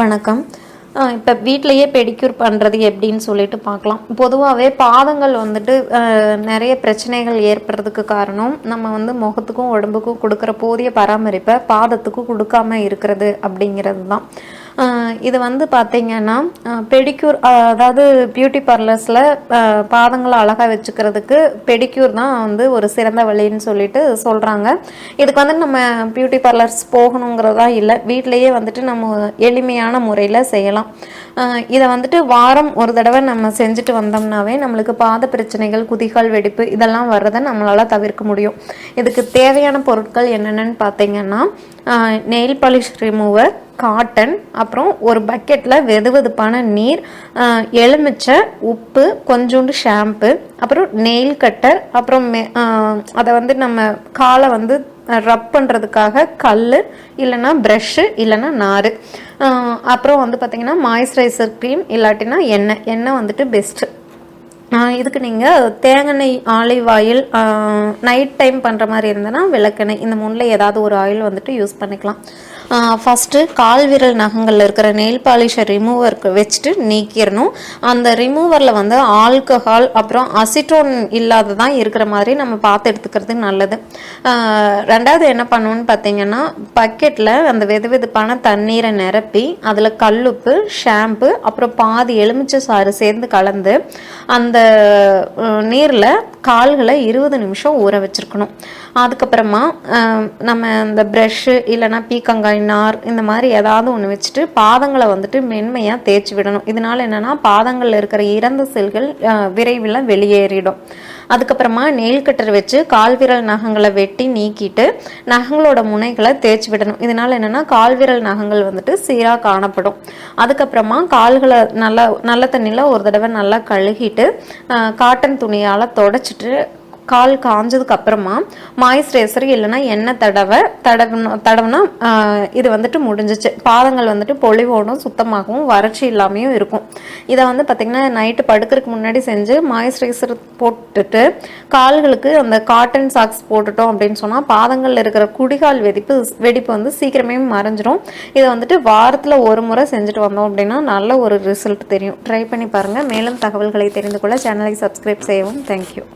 வணக்கம். இப்போ வீட்டிலையே பெடிக்யூர் பண்ணுறது எப்படின்னு சொல்லிட்டு பார்க்கலாம் பொதுவாகவே பாதங்கள் வந்துட்டு நிறைய பிரச்சனைகள் ஏற்படுறதுக்கு காரணம் நம்ம வந்து முகத்துக்கும் உடம்புக்கும் கொடுக்குற போதிய பராமரிப்பை பாதத்துக்கும் கொடுக்காம இருக்கிறது அப்படிங்கிறது தான் இது வந்து பார்த்தீங்கன்னா பெடிக்யூர் அதாவது பியூட்டி பார்லர்ஸில் பாதங்களை அழகாக வச்சுக்கிறதுக்கு பெடிக்யூர் தான் வந்து ஒரு சிறந்த வழின்னு சொல்லிட்டு சொல்கிறாங்க இதுக்கு வந்து நம்ம பியூட்டி பார்லர்ஸ் போகணுங்கிறதா இல்லை வீட்டிலையே வந்துட்டு நம்ம எளிமையான முறையில் செய்யலாம். இதை வந்துட்டு வாரம் ஒரு தடவை நம்ம செஞ்சுட்டு வந்தோம்னாவே நம்மளுக்கு பாத பிரச்சனைகள் குதிகால் வெடிப்பு இதெல்லாம் வர்றதை நம்மளால் தவிர்க்க முடியும். இதுக்கு தேவையான பொருட்கள் என்னென்னு பார்த்தீங்கன்னா நெயில் பாலிஷ் ரிமூவர் காட்டன் அப்புறம் ஒரு பக்கெட்டில் வெது வெதுப்பான நீர் எலுமிச்சை உப்பு கொஞ்சோண்டு ஷாம்பு அப்புறம் நெயில் கட்டர் அப்புறம் அதை வந்து நம்ம காலை வந்து ரப் பண்ணுறதுக்காக கல் இல்லைன்னா ப்ரஷ்ஷு இல்லைன்னா நார் அப்புறம் வந்து பார்த்திங்கன்னா மாய்ஸ்சரைசர் க்ரீம் இல்லாட்டினா எண்ணெய். எண்ணெய் வந்துட்டு பெஸ்ட்டு இதுக்கு நீங்கள் தேங்காய் ஆலிவ் ஆயில் நைட் டைம் பண்ணுற மாதிரி இருந்ததுன்னா விளக்கெண்ணெய். இந்த மூணில் ஏதாவது ஒரு ஆயில் வந்துட்டு யூஸ் பண்ணிக்கலாம். ஃபஸ்ட்டு கால் விரல் நகங்களில் இருக்கிற நெயில் பாலிஷை ரிமூவர் வச்சுட்டு நீக்கிடணும். அந்த ரிமூவரில் வந்து ஆல்கஹால் அப்புறம் அசிட்டோன் இல்லாததான் இருக்கிற மாதிரி நம்ம பார்த்து எடுத்துக்கிறது நல்லது. ரெண்டாவது என்ன பண்ணணும்னு பார்த்தீங்கன்னா பக்கெட்டில் அந்த வெது வெதுப்பான தண்ணீரை நிரப்பி அதில் கல்லுப்பு ஷாம்பு அப்புறம் பாதி எலுமிச்சை சாறு சேர்ந்து கலந்து அந்த நீரில் கால்களை இருபது நிமிஷம் ஊற வச்சிருக்கணும். அதுக்கப்புறமா நம்ம இந்த ப்ரஷ்ஷு இல்லைன்னா பீக்கங்காய் நார் இந்த மாதிரி ஏதாவது ஒன்று வச்சுட்டு பாதங்களை வந்துட்டு மென்மையாக தேய்ச்சி விடணும். இதனால என்னென்னா பாதங்களில் இருக்கிற இறந்த செல்கள் விரைவில் வெளியேறிடும். அதுக்கப்புறமா நெயில் கட்டர் வச்சு கால் விரல் நகங்களை வெட்டி நீக்கிட்டு நகங்களோட முனைகளை தேய்ச்சி விடணும். இதனால என்னன்னா கால் விரல் நகங்கள் வந்துட்டு சீராக காணப்படும். அதுக்கப்புறமா கால்களை நல்லா நல்ல தண்ணியில் ஒரு தடவை நல்லா கழுகிட்டு காட்டன் துணியால் தொடச்சிட்டு கால் காஞ்சதுக்கு அப்புறமா மாய்ஸ்சரைசர் இல்லைன்னா எண்ணெய் தடவை தடவணும் தடவுனா இது வந்துட்டு முடிஞ்சிச்சு. பாதங்கள் வந்துட்டு பொலிவோடும் சுத்தமாகவும் வறட்சி இல்லாமையும் இருக்கும். இதை வந்து பார்த்திங்கன்னா நைட்டு படுக்கிறதுக்கு முன்னாடி செஞ்சு மாய்ஸ்சரைசர் போட்டுட்டு கால்களுக்கு அந்த காட்டன் சாக்ஸ் போட்டுட்டோம் அப்படின்னு சொன்னால் பாதங்களில் இருக்கிற குடிகால் வெடிப்பு வெடிப்பு வந்து சீக்கிரமே மறைஞ்சிரும். இதை வந்துட்டு வாரத்தில் ஒரு முறை செஞ்சுட்டு வந்தோம் அப்படின்னா நல்ல ஒரு ரிசல்ட் தெரியும். ட்ரை பண்ணி பாருங்கள் மேலும் தகவல்களை தெரிந்து கொள்ள சேனலை சப்ஸ்கிரைப் செய்யவும். தேங்க்யூ